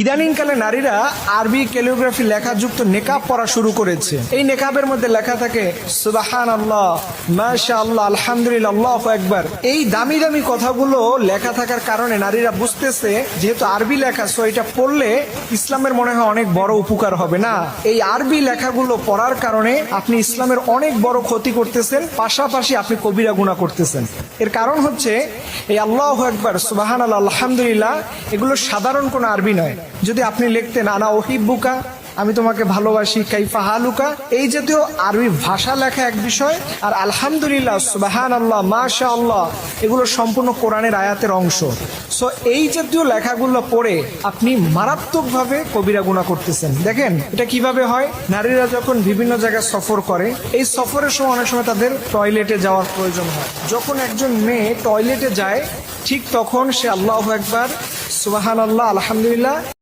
ইদানিংকালে নারীরা আরবি ক্যালিওগ্রাফি লেখাযুক্ত নেকাব পড়া শুরু করেছে। এই নেকাবের মধ্যে লেখা থাকে সুবাহান আল্লাহ মাশা আল্লাহ আলহামদুলিল্লাহ, একবার। এই দামি দামি কথাগুলো লেখা থাকার কারণে নারীরা বুঝতেছে, যেহেতু আরবি লেখা সো এটা পড়লে ইসলামের মনে হয় অনেক বড় উপকার হবে না। এই আরবি লেখাগুলো পড়ার কারণে আপনি ইসলামের অনেক বড় ক্ষতি করতেছেন, পাশাপাশি আপনি কবিরা গুণা করতেছেন। এর কারণ হচ্ছে, এই আল্লাহ একবার সুবাহান আল্লাহ আলহামদুলিল্লাহ, এগুলো সাধারণ কোনো আরবি নয়। যদি আপনি লিখতেন আনা ওহিবুকা আমি তোমাকে ভালোবাসি কাইফা হালুকা। এই জাতীয় আরবি ভাষা লেখা এক বিষয়, আর আলহামদুলিল্লাহ সুবাহান আল্লাহ মাশা আল্লাহ এগুলো সম্পূর্ণ কোরআনের আয়াতের অংশ। সো এই জাতীয় লেখাগুলো পড়ে আপনি মারাত্মকভাবে কবিরা গুণা করতেছেন। দেখেন, এটা কীভাবে হয়? নারীরা যখন বিভিন্ন জায়গায় সফর করে, এই সফরের সময় অনেক সময় তাদের টয়লেটে যাওয়ার প্রয়োজন হয়। যখন একজন মেয়ে টয়লেটে যায়, ঠিক তখন সে আল্লাহ একবার সুবাহান আল্লাহ আলহামদুলিল্লাহ।